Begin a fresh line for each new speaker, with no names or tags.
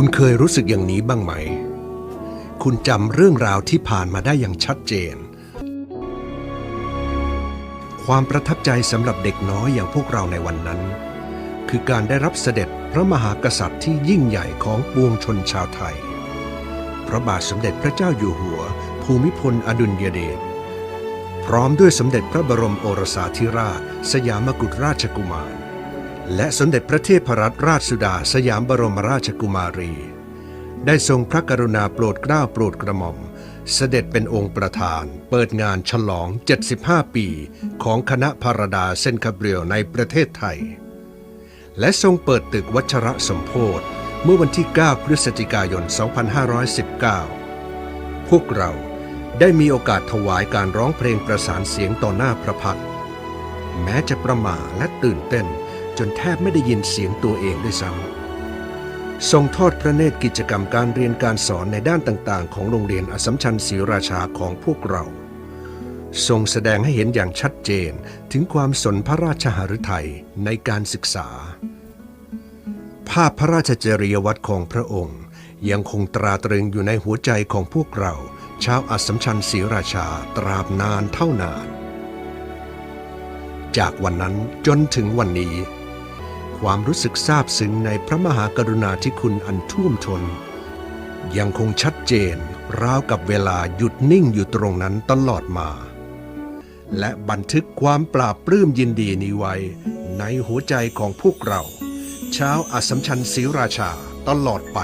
ุณเคยรู้สึกอย่างนี้บ้างไหม คุณจำเรื่องราวที่ผ่านมาได้อย่างชัดเจน ความประทับใจสำหรับเด็กน้อยอย่างพวกเราในวันนั้น คือการได้รับเสด็จพระมหากษัตริย์ที่ยิ่งใหญ่ของปวงชนชาวไทย พระบาทสมเด็จพระเจ้าอยู่หัว ภูมิพลอดุลยเดช พร้อมด้วยสมเด็จพระบรมโอรสาธิราช สยามกุฎราชกุมาร และสมเด็จพระเทพรัตนราชสุดาสยามบรมราชกุมารี ได้ทรงพระกรุณาโปรดเกล้าโปรดกระหม่อม เสด็จเป็นองค์ประธาน เปิดงานฉลอง 75 ปี ของคณะพารดาเซนคาเบรียลในประเทศไทย และทรงเปิดตึกวัชระสมโพธิเมื่อวันที่ 9 พฤศจิกายน 2519 พวกเราได้มีโอกาสถวายการร้องเพลงประสานเสียงต่อหน้าพระพักตร์แม้จะประหม่าและตื่นเต้น จนแทบไม่ได้ยินเสียงตัวเองด้วยซ้ำทรงทอดพระเนตรกิจกรรมการเรียนการสอนในด้านต่างๆ ของโรงเรียนอสมชัญศรีราชาของพวกเรา ทรงแสดงให้เห็นอย่างชัดเจนถึงความสนพระราชหฤทัยในการศึกษา ภาพพระราชจริยวัตรของพระองค์ ยังคงตราตรึงอยู่ในหัวใจของพวกเรา ชาวอัสมชัญศรีราชาตราบนานเท่านานจากวันนั้นจนถึงวันนี้ ความรู้สึกซาบซึ้งในพระมหากรุณาธิคุณอันท่วมทนยังคงชัดเจนราวกับเวลาหยุดนิ่งอยู่ตรงนั้นตลอดมา และบันทึกความปราบปลื้มยินดีนี้ไว้ ในหัวใจของพวกเรา ชาวอัสสัมชัญศรีราชาตลอดไป